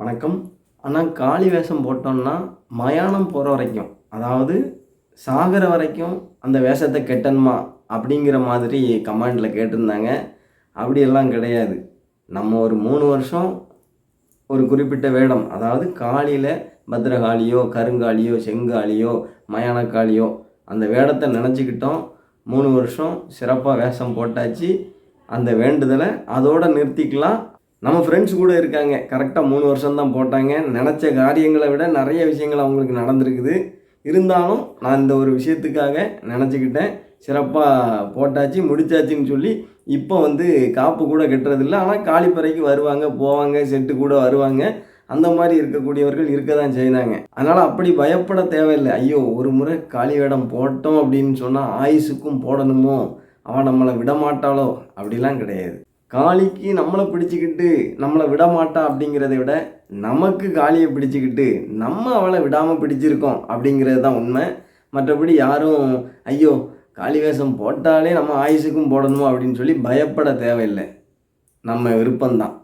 வணக்கம். ஆனால் காளி வேஷம் போட்டோம்னா மயானம் போகிற வரைக்கும் அதாவது சாகிற வரைக்கும் அந்த வேஷத்தை கெட்டணுமா அப்படிங்கிற மாதிரி கமாண்டில் கேட்டிருந்தாங்க. அப்படியெல்லாம் கிடையாது. நம்ம ஒரு மூணு வருஷம் ஒரு குறிப்பிட்ட வேடம் அதாவது காளியில் பத்ரகாளியோ கருங்காலியோ செங்காலியோ மயானக்காளியோ அந்த வேடத்தை நினச்சிக்கிட்டோம். மூணு வருஷம் சிறப்பாக வேஷம் போட்டாச்சு. அந்த வேண்டுதலை அதோடு நிறுத்திக்கலாம். நம்ம ஃப்ரெண்ட்ஸ் கூட இருக்காங்க. கரெக்டாக மூணு வருஷம் தான் போட்டாங்க. நினச்ச காரியங்களை விட நிறைய விஷயங்கள் அவங்களுக்கு நடந்திருக்குது. இருந்தாலும் நான் இந்த ஒரு விஷயத்துக்காக நினச்சிக்கிட்டேன். சிறப்பாக போட்டாச்சு முடிச்சாச்சுன்னு சொல்லி இப்போ வந்து காப்பு கூட கட்டுறதில்ல. ஆனால் காலிப்பறைக்கு வருவாங்க போவாங்க செட்டு கூட வருவாங்க. அந்த மாதிரி இருக்கக்கூடியவர்கள் இருக்க தான் செய்தாங்க. அதனால் அப்படி பயப்பட தேவையில்லை. ஐயோ ஒரு முறை காளி வேடம் போட்டோம் அப்படின்னு சொன்னால் ஆயுசுக்கும் போடணுமோ? அவன் நம்மளை விடமாட்டாளோ? அப்படிலாம் கிடையாது. காளிக்கு நம்மளை பிடிச்சிக்கிட்டு நம்மளை விடமாட்டா அப்படிங்கிறத விட நமக்கு காளியை பிடிச்சிக்கிட்டு நம்ம அவளை விடாமல் பிடிச்சிருக்கோம் அப்படிங்கிறது தான் உண்மை. மற்றபடி யாரும் ஐயோ காளி வேஷம் போட்டாலே நம்ம ஆயுசுக்கும் போடணும்? அப்படின்னு சொல்லி பயப்பட தேவையில்லை. நம்ம விருப்பம்தான்.